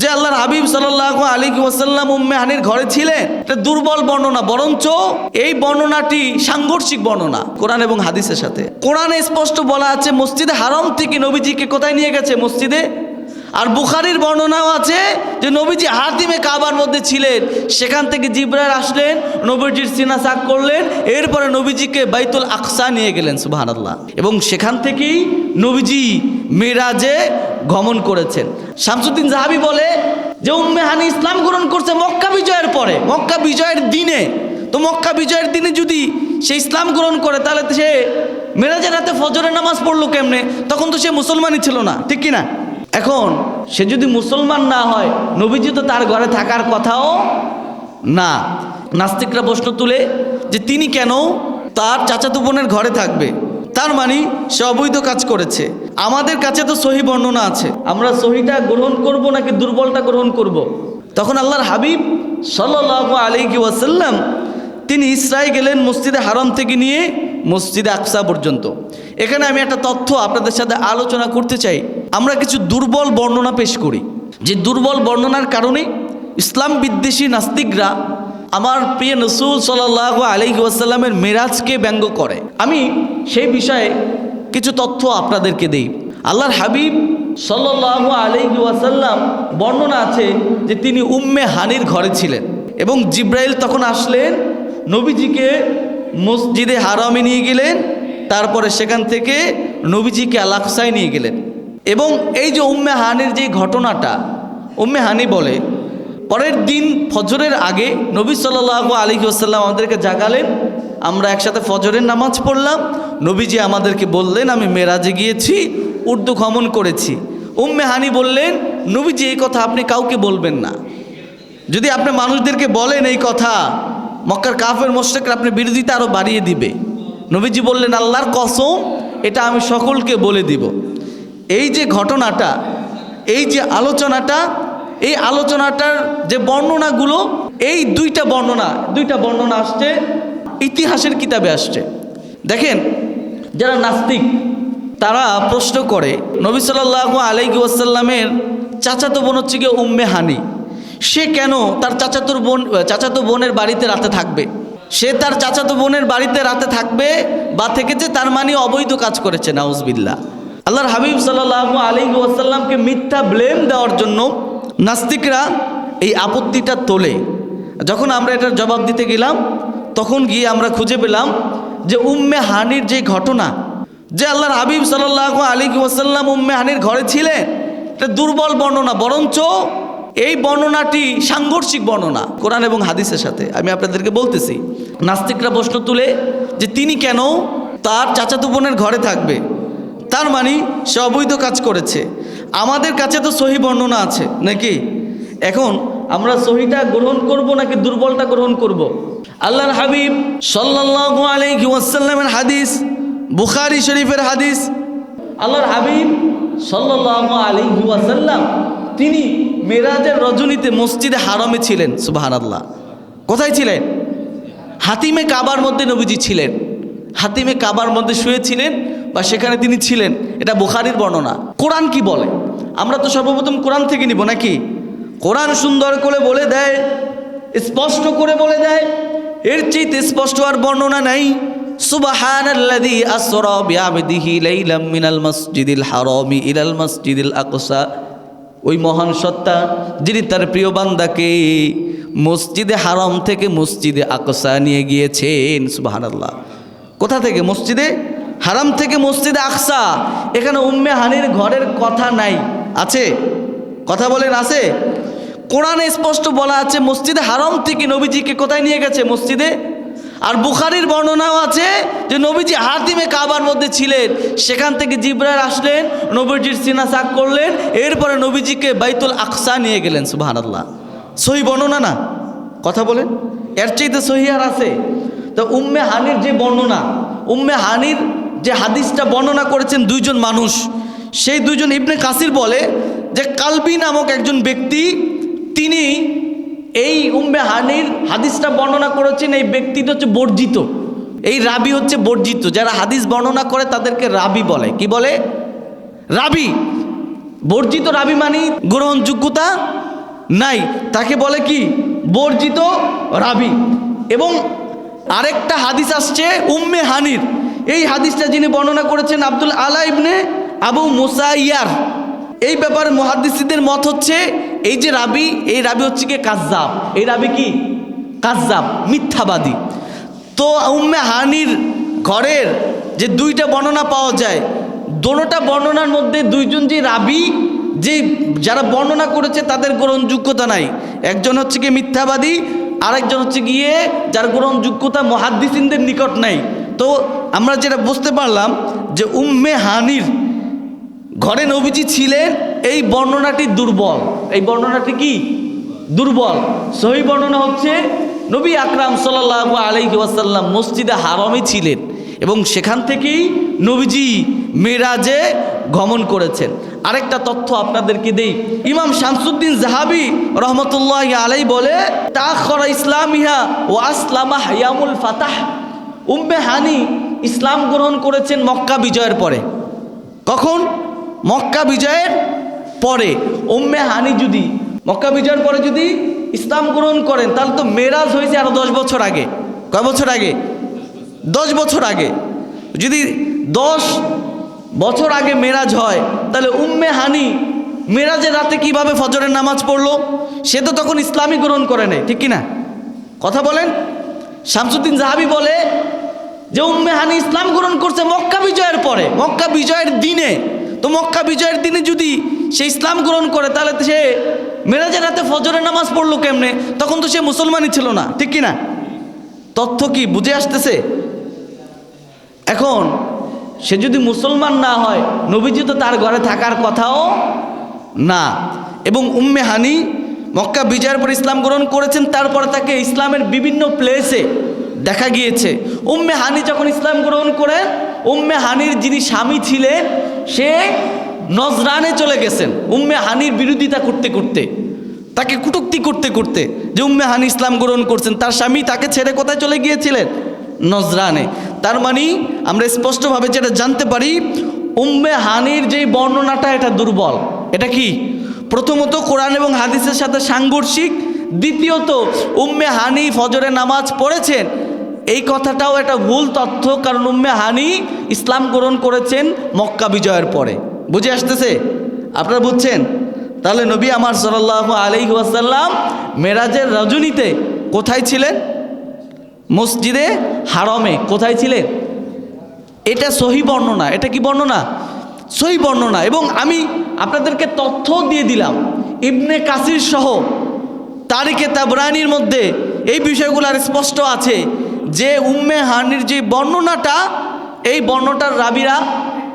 যে আল্লাহর হাবিব সাল্লাহ আলী ওয়াসাল্লাম উম্মে হানির ঘরে ছিলেন, এটা দুর্বল বর্ণনা, বরঞ্চ এই বর্ণনাটি সাংঘর্ষিক বর্ণনা, কোরআন এবং হাদিসের সাথে। কোরআনে স্পষ্ট বলা আছে, মসজিদে হারাম থেকে নবীজিকে কোথায় নিয়ে গেছে মসজিদে? আর বুখারির বর্ণনাও আছে যে নবীজি হাতিমে কাবার মধ্যে ছিলেন, সেখান থেকে জিব্রাইল আসলেন, নবীজির সিনা সাক করলেন, এরপরে নবীজিকে বাইতুল আকসা নিয়ে গেলেন আল্লাহ এবং সেখান থেকেই নবীজি মিরাজে গমন করেছেন। শামসুদ্দিন জাহাবি বলে যে, উম্মে হানি ইসলাম গ্রহণ করছে মক্কা বিজয়ের পরে। মক্কা বিজয়ের দিনে। তো মক্কা বিজয়ের দিনে যদি সে ইসলাম গ্রহণ করে, তাহলে সে মেরাজের রাতে ফজরের নামাজ পড়ল কেমনে? তখন তো সে মুসলমানই ছিল না। ঠিক কি না এখন সে যদি মুসলমান না হয়, নবীজি তো তার ঘরে থাকার কথাও না। নাস্তিকরা প্রশ্ন তুলে যে, তিনি কেন তার চাচাতো বোনের ঘরে থাকবে? তার মানে সে অবৈধ কাজ করেছে। আমাদের কাছে তো সহি বর্ণনা আছে। আমরা সহিটা গ্রহণ করব নাকি দুর্বলটা গ্রহণ করব। তখন আল্লাহর হাবিব সাল্লাহ আলাইকি ওয়াসাল্লাম তিনি ইসরায় গেলেন মসজিদে হারাম থেকে নিয়ে মসজিদে আকসা পর্যন্ত। এখানে আমি একটা তথ্য আপনাদের সাথে আলোচনা করতে চাই। আমরা কিছু দুর্বল বর্ণনা পেশ করি। যে দুর্বল বর্ণনার কারণে ইসলাম বিদ্বেষী নাস্তিকরা আমার প্রিয় নসুল সাল্লাহ আলহি ওয়াসাল্লামের মেরাজকে ব্যঙ্গ করে। আমি সেই বিষয়ে কিছু তথ্য আপনাদেরকে দিই। আল্লাহর হাবিব সাল্লাহ আলহি ওয়াসাল্লাম বর্ণনা আছে যে তিনি উম্মে হানির ঘরে ছিলেন এবং জিব্রাইল তখন আসলেন, নবীজিকে মসজিদে হারামে নিয়ে গেলেন, তারপরে সেখান থেকে নবীজিকে আলাকসায় নিয়ে গেলেন। এবং এই যে উম্মে হানির যে ঘটনাটা, উম্মে হানি বলে পরের দিন ফজরের আগে নবী সাল্লাহ আলী আসাল্লাম আমাদেরকে জাগালেন। আমরা একসাথে ফজরের নামাজ পড়লাম। নবীজি আমাদেরকে বললেন, আমি মেরাজে গিয়েছি, উর্দু ভ্রমণ করেছি। উম্মে হানি বললেন, নবীজি, এই কথা আপনি কাউকে বলবেন না। যদি আপনি মানুষদেরকে বলেন এই কথা, মক্কার কাফের মোশেকরা আপনি বিরোধিতা আরও বাড়িয়ে দিবে। নবীজি বললেন, আল্লাহর কসম, এটা আমি সকলকে বলে দিব। এই যে ঘটনাটা, এই যে আলোচনাটা এই আলোচনাটার যে বর্ণনাগুলো, এই দুইটা বর্ণনা দুইটা বর্ণনা আসছে, ইতিহাসের কিতাবে আসছে। দেখেন, যারা নাস্তিক, তারা প্রশ্ন করে, নবী সাল্লাহ আলাইকি ওয়াসাল্লামের চাচাতো বোন হচ্ছে গিয়ে উম্মে হানি। সে কেন তার চাচাতোর বোন, চাচাতো বোনের বাড়িতে রাতে থাকবে? সে তার চাচাতো বোনের বাড়িতে রাতে থাকবে বা থেকেছে, তার মানে অবৈধ কাজ করেছে নাউজবিল্লা আল্লাহর হাবিব সাল্লাহ আলী মিথ্যা ব্লেম দেওয়ার জন্য নাস্তিকরা এই আপত্তিটা তোলে। যখন আমরা এটার জবাব দিতে গেলাম, তখন গিয়ে আমরা খুঁজে পেলাম যে উম্মে হানির যে ঘটনা, যে আল্লাহর হাবিব সাল্লাহ আলী ওয়াসাল্লাম উম্মে হানির ঘরে ছিলেন, এটা দুর্বল বর্ণনা। বরঞ্চ এই বর্ণনাটি সাংঘর্ষিক বর্ণনা কোরআন এবং হাদিসের সাথে। আমি আপনাদেরকে বলতেছি, নাস্তিকরা প্রশ্ন তুলে যে তিনি কেন তার চাচাতো বোনের ঘরে থাকবে। তার মানে সে অবৈধ কাজ করেছে। আমাদের কাছে তো সহি বর্ণনা আছে, নাকি? এখন আমরা সহিটা গ্রহণ করব নাকি দুর্বলটা গ্রহণ করব। আল্লাহর হাবিব সাল্লাহ আলাইহি ওয়াসাল্লামের হাদিস, বুখারি শরীফের হাদিস, আল্লাহর হাবিব সাল্লাহ আলাইহি ওয়াসাল্লাম, তিনি মেরাজের রজনীতে মসজিদে হারমে ছিলেন সুবাহান আল্লাহ কোথায় ছিলেন? হাতিমে কাবার মধ্যে নবীজি ছিলেন। হাতিমে কাবার মধ্যে শুয়েছিলেন বা সেখানে তিনি ছিলেন, এটা বুখারির বর্ণনা। কোরআন কি বলে? আমরা তো সর্বপ্রথম কোরআন থেকে নিব নাকি? কোরআন সুন্দর করে বলে দেয়, স্পষ্ট করে বলে দেয়, এর চেয়ে স্পষ্ট আর বর্ণনা নাই। সুবহানাল্লাযী আসরা বিআবদিহি লাইলাম মিনাল মসজিদিল হারামি ইলাল মসজিদিল আকসা। ওই মহান সত্তা, যিনি তার প্রিয় বান্দাকে মসজিদে হারাম থেকে মসজিদে আকসা নিয়ে গিয়েছেন, সুবহানাল্লাহ। কোথা থেকে? মসজিদে? হারাম থেকে মসজিদে আকসা। এখানে উম্মে হানির ঘরের কথা নাই। আছে? কথা বলেন, আছে? কোরআনে স্পষ্ট বলা আছে, মসজিদে হারাম থেকে নবীজিকে কোথায় নিয়ে গেছে? মসজিদে? আর বুখারির বর্ণনাও আছে যে নবীজি হাতিমে কাবার মধ্যে ছিলেন, সেখান থেকে জিব্রাইল আসলেন, নবীজির সিনা সাক করলেন, এরপরে নবীজিকে বাইতুল আকসা নিয়ে গেলেন সুবাহান আল্লাহ সহি বর্ণনা না? কথা বলেন। এর চাইতে সহি আর আছে। তো উম্মে হানির যে বর্ণনা, উম্মে হানির যে হাদিসটা বর্ণনা করেছেন দুইজন মানুষ সেই দুজন ইবনে কাসির বলে যে কালবি নামক একজন ব্যক্তি, তিনি এই উম্বে হানির হাদিসটা বর্ণনা করেছেন, এই ব্যক্তিটা হচ্ছে বর্জিত। এই রাবি হচ্ছে বর্জিত। যারা হাদিস বর্ণনা করে তাদেরকে রাবি বলে। কি বলে? রাবি। বর্জিত রাবি মানি গ্রহণযোগ্যতা নাই। তাকে বলে কি? বর্জিত রাবি। এবং আরেকটা হাদিস আসছে উম্মে হানির। এই হাদিসটা যিনি বর্ণনা করেছেন আব্দুল আলা ইবনে আবু মুসাইয়ার এই ব্যাপারে মহাদিসদের মত হচ্ছে, এই যে রাবি, এই রাবি হচ্ছে কি কাজ্জাব। এই রাবি কি? কাজ্জাব, মিথ্যাবাদী। তো উম্মে হানির ঘরের যে দুইটা বর্ণনা পাওয়া যায়, দোনোটা বর্ণনার মধ্যে দুইজন যে রাবি, যে যারা বর্ণনা করেছে তাদের গ্রহণযোগ্যতা নাই। একজন হচ্ছে কি মিথ্যাবাদী, আরেকজন হচ্ছে গিয়ে যার গ্রহণযোগ্যতা মহাদ্দিসিনদের নিকট নাই। তো আমরা যেটা বুঝতে পারলাম যে উম্মে হানির ঘরে নবীজি ছিলেন, এই বর্ণনাটি দুর্বল। এই বর্ণনাটি কি? দুর্বল। সহি বর্ণনা হচ্ছে, নবী আকরাম সাল্লাহ আলাইহি ওয়াসাল্লাম মসজিদে হারমে ছিলেন এবং সেখান থেকেই নবীজি মেরাজে গমন করেছেন। আরেকটা তথ্য আপনাদেরকে দেই, ইমাম শামসুদ্দিন জাহাবি রহমতুল্লাহ আলাই বলে তা খরা ইসলাম ইহা ও আসলামা হায়ামুল ফাতাহ। উম্মে হানি ইসলাম গ্রহণ করেছেন মক্কা বিজয়ের পরে। কখন? মক্কা বিজয়ের পরে, উম্মে হানি যদি, মক্কা বিজয়ের পরে যদি ইসলাম গ্রহণ করেন, তাহলে তো মেরাজ হয়েছে আরও দশ বছর আগে। কয় বছর আগে? দশ বছর আগে। যদি দশ বছর আগে মেরাজ হয়, তাহলে উম্মে হানি মেরাজের রাতে কীভাবে ফজরের নামাজ পড়ল? সে তো তখন ইসলামই গ্রহণ করে নেই, ঠিক কিনা? কথা বলেন। শামসুদ্দিন জাহাবি বলে যে, উম্মে হানি ইসলাম গ্রহণ করছে মক্কা বিজয়ের পরে, মক্কা বিজয়ের দিনে। তো মক্কা বিজয়ের দিনে যদি সে ইসলাম গ্রহণ করে, তাহলে সে মেরাজের রাতে ফজরের নামাজ পড়ল কেমনে? তখন তো সে মুসলমানই ছিল না, ঠিক কিনা? তথ্য কি বুঝে আসতেছে? এখন সে যদি মুসলমান না হয়, নবীজি তো তার ঘরে থাকার কথাও না। এবং উম্মে হানি মক্কা বিজয়ের পর ইসলাম গ্রহণ করেছেন, তারপরে তাকে ইসলামের বিভিন্ন প্লেসে দেখা গিয়েছে। উম্মে হানি যখন ইসলাম গ্রহণ করেন উম্মে হানির যিনি স্বামী ছিলেন, সে নজরানে চলে গেছেন। উম্মে হানির বিরোধিতা করতে করতে, তাকে কুটুক্তি করতে করতে যে উম্মে হানি ইসলাম গ্রহণ করছেন, তার স্বামী তাকে ছেড়ে কোথায় চলে গিয়েছিলেন? নজরানে। তার মানে আমরা স্পষ্টভাবে যেটা জানতে পারি, উম্মে হানির যেই বর্ণনাটা, এটা দুর্বল। এটা কি? প্রথমত কোরআন এবং হাদিসের সাথে সাংঘর্ষিক। দ্বিতীয়ত, উম্মে হানি ফজরে নামাজ পড়েছেন এই কথাটাও একটা ভুল তথ্য, কারণ উম্মে হানি ইসলাম গ্রহণ করেছেন মক্কা বিজয়ের পরে। বুঝে আসতেছে? আপনারা বুঝছেন? তাহলে নবী আমার সাল্লাহ আলি ওয়াসাল্লাম মেরাজের রজনীতে কোথায় ছিলেন? মসজিদে হারমে কোথায় ছিলেন? এটা সহি বর্ণনা। এটা কি বর্ণনা? সহি বর্ণনা। এবং আমি আপনাদেরকে তথ্য দিয়ে দিলাম। ইবনে কাসির সহ তারিখে তাবরানির মধ্যে এই বিষয়গুলো আর স্পষ্ট আছে। যে উম্মে হানির যে বর্ণনাটা, এই বর্ণটার রাবিরা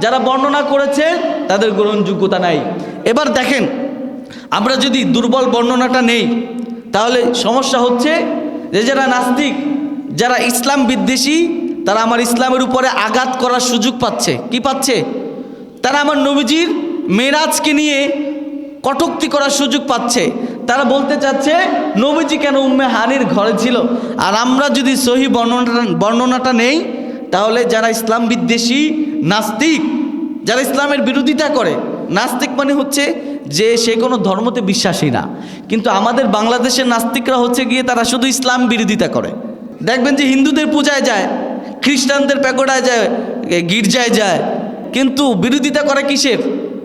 যারা বর্ণনা করেছে, তাদের গ্রহণযোগ্যতা নাই। এবার দেখেন, আমরা যদি দুর্বল বর্ণনাটা নেই, তাহলে সমস্যা হচ্ছে যে যারা নাস্তিক, যারা ইসলাম বিদ্বেষী, তারা আমার ইসলামের উপরে আঘাত করার সুযোগ পাচ্ছে। কি পাচ্ছে? তারা আমার নবীজির মেরাজকে নিয়ে কটুক্তি করার সুযোগ পাচ্ছে। তারা বলতে চাচ্ছে, নবীজি কেন উম্মে হানির ঘরে ছিল? আর আমরা যদি সহি বর্ণনাটা বর্ণনাটা নেই, তাহলে যারা ইসলাম বিদ্বেষী, নাস্তিক, যারা ইসলামের বিরোধিতা করে, নাস্তিক মানে হচ্ছে যে সে কোনো ধর্মতে বিশ্বাসী না। কিন্তু আমাদের বাংলাদেশের নাস্তিকরা হচ্ছে গিয়ে তারা শুধু ইসলাম বিরোধিতা করে। দেখবেন যে হিন্দুদের পূজায় যায়, খ্রিস্টানদের প্যাগোডায় যায় গির্জায় যায়। কিন্তু বিরোধিতা করে কিসের?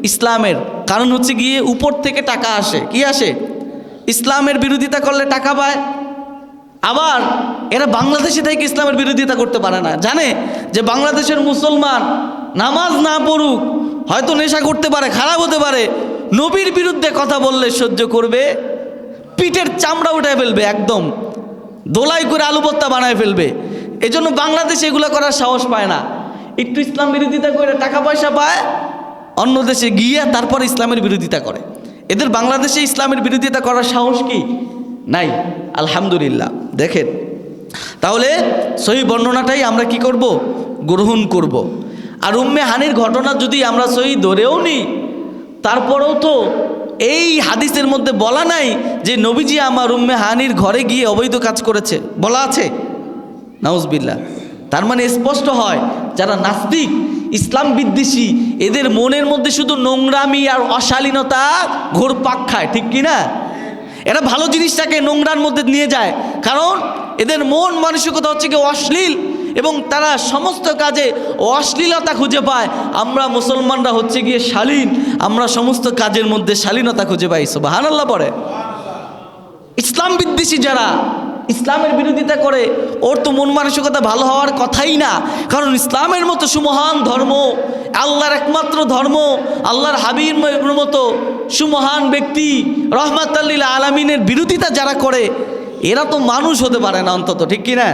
ইসলামের। কারণ হচ্ছে গিয়ে উপর থেকে টাকা আসে। কি আসে? ইসলামের বিরোধিতা করলে টাকা পায়। আবার এরা বাংলাদেশে থেকে ইসলামের বিরোধিতা করতে পারে না। জানে? যে বাংলাদেশের মুসলমান নামাজ না পড়ুক, হয়তো নেশা করতে পারে, খারাপ হতে পারে। নবীর বিরুদ্ধে কথা বললে সহ্য করবে, পিঠের চামড়া উঠে ফেলবে একদম। দোলাই করে আলু বানায় ফেলবে। এজন্য বাংলাদেশে এগুলো করার সাহস পায় না। একটু ইসলাম বিরোধিতা করে টাকা পয়সা পায়, অন্য দেশে গিয়ে তারপর ইসলামের বিরোধিতা করে। এদের বাংলাদেশে ইসলামের বিরোধিতা করার সাহস কি? নাই, আলহামদুলিল্লাহ। দেখেন, তাহলে সহি বর্ণনাটাই আমরা কি করব? গ্রহণ করব। আর উম্মে হানির ঘটনা যদি আমরা সহি ধরেও নিই তারপরেও তো এই হাদিসের মধ্যে বলা নাই যে নবীজি আমার উম্মে হানির ঘরে গিয়ে অবৈধ কাজ করেছে। বলা আছে? নাউজবিল্লা তার মানে স্পষ্ট হয়, যারা নাস্তিক ইসলাম বিদ্বেষী, এদের মনের মধ্যে শুধু নোংরামি আর অশালীনতা ঘোর পাক খায়, ঠিক কি না? এরা ভালো জিনিসটাকে নোংরার মধ্যে নিয়ে যায়, কারণ এদের মন মানসিকতা হচ্ছে কি অশ্লীল এবং তারা সমস্ত কাজে অশ্লীলতা খুঁজে পায়। আমরা মুসলমানরা হচ্ছে গিয়ে শালীন, আমরা সমস্ত কাজের মধ্যে শালীনতা খুঁজে পাই সুবাহান আল্লাহ পরে ইসলাম বিদ্বেষী যারা ইসলামের বিরোধিতা করে, ওর তো মন মানসিকতা ভালো হওয়ার কথাই না। কারণ ইসলামের মতো সুমহান ধর্ম, আল্লাহর একমাত্র ধর্ম, আল্লাহর হাবির মতো সুমহান ব্যক্তি রহমাত আলমিনের বিরোধিতা যারা করে, এরা তো মানুষ হতে পারে না অন্তত, ঠিক কি না?